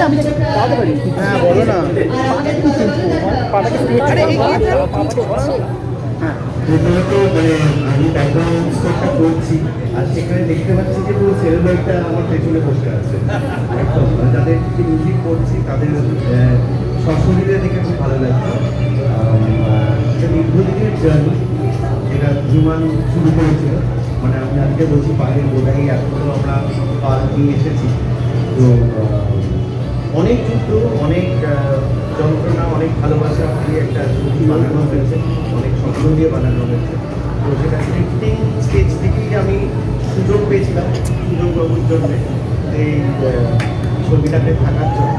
আমি পারি হ্যাঁ বলো না। হ্যাঁ মানে আমি ব্যাকগ্রাউন্ড স্কোরটা করছি আর সেখানে দেখতে পাচ্ছি যে পুরো সেলিব্রেটটা আমার পেছনে বসে আছে একদম যাদের মিউজিক করছি তাদের সশরীরে দেখে খুব ভালো লাগছে এটা দীর্ঘদিনের জার্নি যেটা জুমান শুরু করেছিল মানে আমি আজকে বলছি পায়ের গোটাই এখনও আমরা পা নিয়ে এসেছি তো অনেক যুদ্ধ, অনেক যন্ত্রণা, অনেক ভালোবাসা দিয়ে একটা ছবি বানানো হয়েছে, অনেক স্বপ্ন দিয়ে বানানো হয়েছে। তো সেটা স্ক্রিপ্টিং স্টেজ থেকেই আমি সুযোগ পেয়েছিলাম সুযোগ বাবুর জন্য এই ছবিটাতে থাকার জন্য।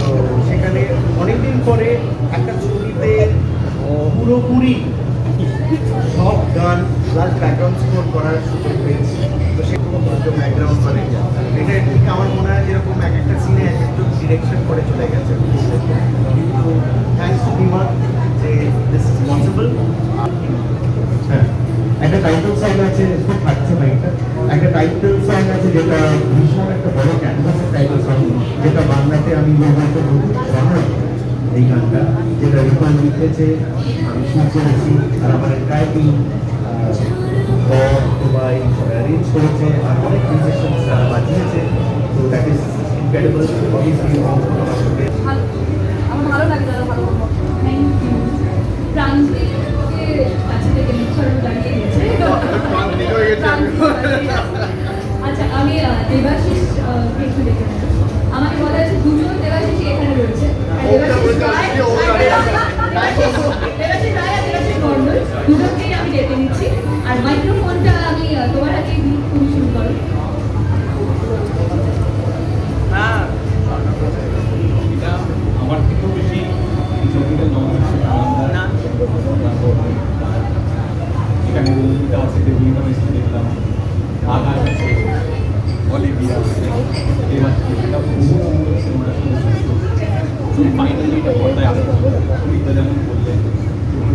তো সেখানে অনেকদিন পরে একটা ছবিতে পুরোপুরি সব গান প্লাস ব্যাকগ্রাউন্ড স্কোর করার সুযোগ পেয়েছি। তো সেরকম ব্যাকগ্রাউন্ড মানে এটা ঠিক আমার মনে হয় যেরকম এক একটা সিনে এক ডিরেকশন করে চলে গেছে। তো থ্যাংকস টু বিমান যে দিস ইজ পসিবল একটা টাইটেল সং আছে, খুব থাকছে মাইকটা একটা টাইটেল সং আছে যেটা ভীষণ একটা বড় ক্যানভাসের টাইটেল সং যেটা বাংলাতে আমি বলতে এই গানটা, যেটা রিপান লিখেছে, আমি শুরু করেছি আর আমার অ্যারেঞ্জ করেছে, আর অনেক বাজিয়েছে, তো দ্যাট ইজ আমার ভালো লাগে প্রান্তিক হয়ে গেছে। আচ্ছা আমি আহ, দেবাশিস আহ, কে একটু দেখে নেব। আমাকে বলা আছে দুজন দেবাশিস এখানে রয়েছে আর দেবাশিস রায় দেবাশিস রায় আর দেবাশিস মণ্ডল দুজনকেই আমি ডেকে নিচ্ছি আর মাইক্রোফোনটা আমি আহ, তোমার হাতে দিই তুমি শুরু করো এটা আমার থেকেও বেশি এই ছবিটা জমা এখানে রঞ্জিতা আছে দেবীনা এসে দেখলাম আঘাত আছে অলিভিয়া আছে এবার এটা খুব সুন্দর সিনেমাটা শুরু ফাইনালি এটা পর্দায় আসতে সুনিতা যেমন বললেন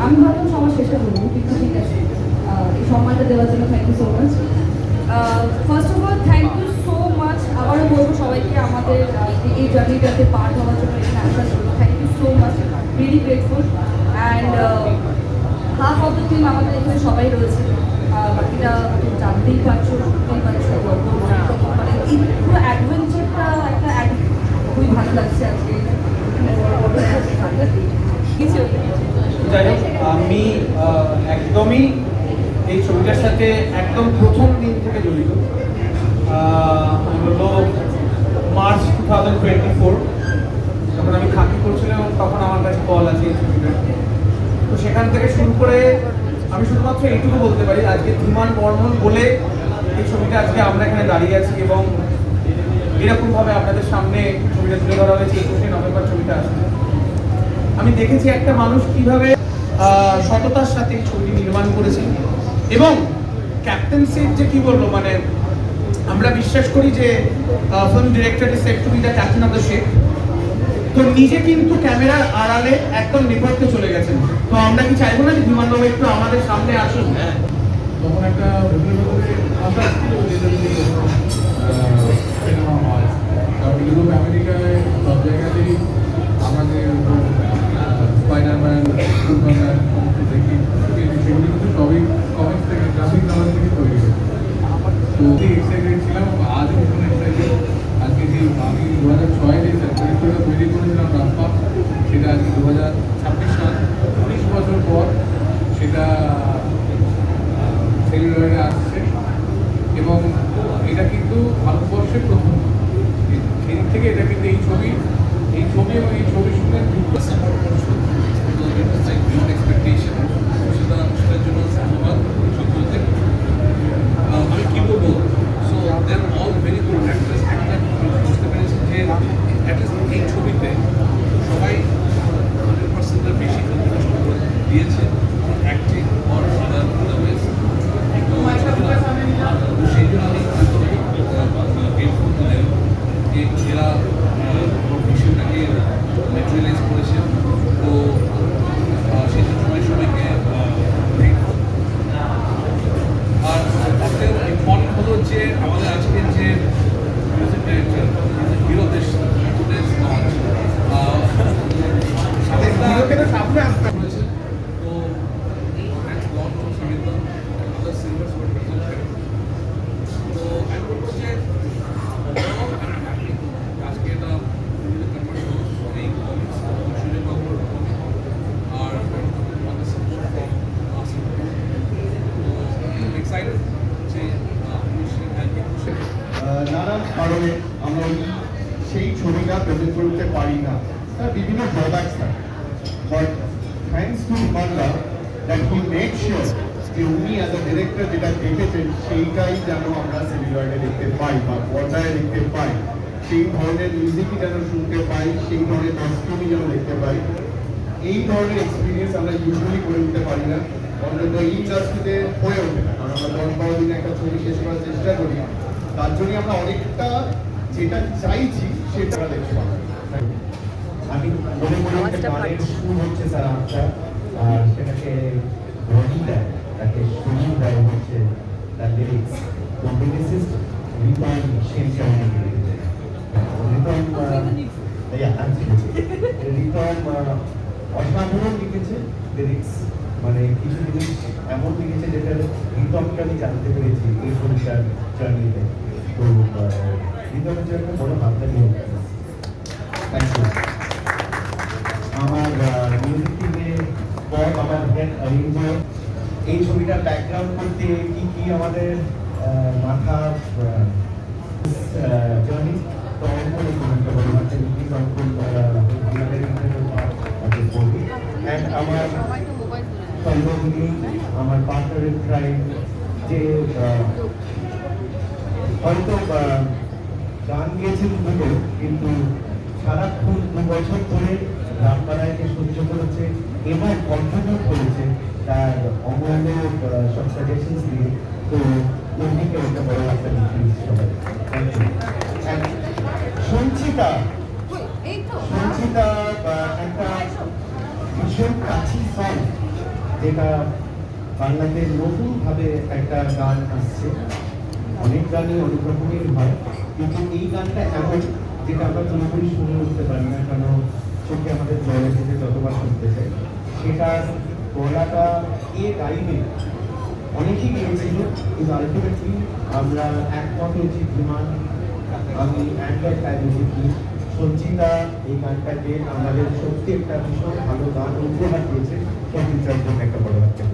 আমি ভাবলাম সবার শেষে বলব কিন্তু ঠিক আছে এই সম্মানটা দেওয়ার জন্য thank you so much first of all thank you so much আবারও বলব সবাইকে আমাদের এই জার্নিটাতে পার্ট হওয়ার জন্য এখানে আসার জন্য thank you so much really grateful and half of the team আমাদের এখানে সবাই রয়েছে বাকিটা জানতেই পারছ শুনতেই পারছ মানে পুরো ad- খুবই ভালো লাগছে আজকে। আমি একদমই এই ছবিটার সাথে একদম প্রথম দিন থেকে জড়িত। হলো March two thousand twenty four, যখন আমি খাকি করছিলাম তখন আমার কাছে কল আছে এই ছবিটা। তো সেখান থেকে শুরু করে আমি শুধুমাত্র এইটুকু বলতে পারি, আজকে ধীমান বর্মন বলে এই ছবিটা আজকে আমরা এখানে দাঁড়িয়ে আছি। আপনাদের সামনে ছবিটা তুলে ধরা হয়েছে একুশে নভেম্বর ছবিটা আসছে। আমি দেখেছি একটা মানুষ কীভাবে সততার সাথে এই ছবিটি নির্মাণ করেছে এবং ক্যাপ্টেন্সির যে কি বলব মানে আমরা বিশ্বাস করি যে film director is set to be the captain of the ship তো নিজে কিন্তু ক্যামেরার আড়ালে একদম নিপটতে চলে গেছেন। তো আমরা কি চাইব না যে বিমানবাবু একটু আমাদের সামনে আসুন হ্যাঁ। তখন একটা ভেতরে কারণ ইউরোপ, আমেরিকায় সব জায়গাতেই আমাদের স্পাইডারম্যান, সুপারম্যান, সমস্ত দেখি। সেগুলি কিন্তু সবই কমিক্স থেকে গ্রাফিক নভেল থেকে তৈরি হয়েছে। তো এক্সাইটেড ছিলাম আজও ভীষণ এক্সাইটেড আজকে যে আমি দু হাজার ছয় যে চরিত্রটা তৈরি করেছিলাম রাস্তা সেটা আজকে দু থেকে এটা কিন্তু এই ছবি এই ছবি এবং এই ছবির সঙ্গে যুক্ত। সাপোর্ট করছ আমি কী বলব? So then all very good actress একটা বুঝতে পেরেছি যে অ্যাটলিস্ট এই ছবিতে সবাই হান্ড্রেড পার্সেন্টের বেশি দিয়েছে অ্যাক্টিং অর আদারওয়াইজ তো তো সেই জন্য আমি গ্রেটফুল টু দেম যে এরা বিষয়টাকে ম্যাটেরিয়ালাইজ করেছে তো আহ, সেই জন্য সবাই সবাইকে grateful। আর সবথেকে ইম্পর্টেন্ট হলো যে আমাদের আজকের যে মিউজিক ডাইরেক্টর হিরো দেশ দেশ লঞ্চ হিরোকে তো সামনে আসতে করেছে তো নেক্সট লঞ্চ অফ সামিতা আমাদের সিলভার স্পট প্রেজেন্ট তো আমি বলব যে overall I'm happy। আজকে এটা কনভার্ট হলো এই কমিক্স সুযোগ বাবুর comic। আর আমাদের সাবস্ক্রাইব ফ্রম আসিফ তো এক্সাইটেড যে খুশি হ্যাপি খুশি আহ, নানান কারণে আমরা ওই সেই ছবিটা প্রেজেন্ট করতে পারি না তার বিভিন্ন ড্রব্যাকস থাকে but thanks to Bangla that he make sure যে উনি অ্যাজ আ ডিরেক্টর যেটা দেখেছেন, সেইটাই যেন আমরা সিনেমাতে দেখতে পাই বা পর্দায় দেখতে পাই। সেই ধরনের মিউজিকই যেন শুনতে পাই, সেই ধরনের কস্টিউমই যেন দেখতে পাই। এই ধরনের এক্সপিরিয়েন্স আমরা ইউজুয়ালি করে উঠতে পারি না। অন্তত এই ইন্ডাস্ট্রিতে হয়ে ওঠে না। কারণ আমরা দশ বারো দিনে একটা ছবি শেষ করার চেষ্টা করি। তার জন্য আমরা অনেকটা যেটা চাইছি, সেটা দেখতে পাবো। আমি মনে করি একটা গানের সুর হচ্ছে স্যার আর সেটাকে ধ্বনি দেয় তাকে সুর দেয় হচ্ছে তার লিরিক্স তো লিরিক্সিস্ট রিপন অনেক লিখেছে রিপন অসাধারণ লিখেছে লিরিক্স মানে কিছু জিনিস এমন লিখেছে যেটা রিপনকে আমি জানতে পেরেছি এই কবিতার জার্নিতে তো রিপনের জন্য বড় ভাবনা নিয়ে থ্যাংক ইউ আমার মিউজিক আমার এই ছবিটার ব্যাকগ্রাউন্ড করতে কি কি আমাদের মাথা জার্নি আমার সর্বগুলি আমার পার্টনারের ক্রাইম যে হয়তো গান গিয়েছেন দুটো কিন্তু সারাক্ষণ দু বছর ধরে রামপাড়ায়কে সহ্য করেছে এবং কন্ট্রিবিউট করেছে তার অমূল্য সব সাজেশনস দিয়ে। তো উর্মিকে একটা বড় একটা সঞ্চিতা সঞ্চিতা একটা ভীষণ কাছি সং যেটা বাংলাতে নতুনভাবে একটা গান আসছে। অনেক গানই অনেক রকমের হয়, কিন্তু এই গানটা এমন, যেটা আমরা পুরোপুরি শুনে উঠতে পারি না, কেন চোখে আমাদের জল এসেছে যতবার শুনতে চাই সেটা গলাটা এ গাইবে অনেকেই গিয়েছিল কিন্তু আলটিমেটলি আমরা এক পথে বিমান আমি অ্যান্ড্রয়েড টাইম কি সঞ্চিতা, এই গানটাকে আমাদের সত্যি একটা ভীষণ ভালো গান উপহার দিয়েছে, সঞ্চিতার জন্য একটা বড় আর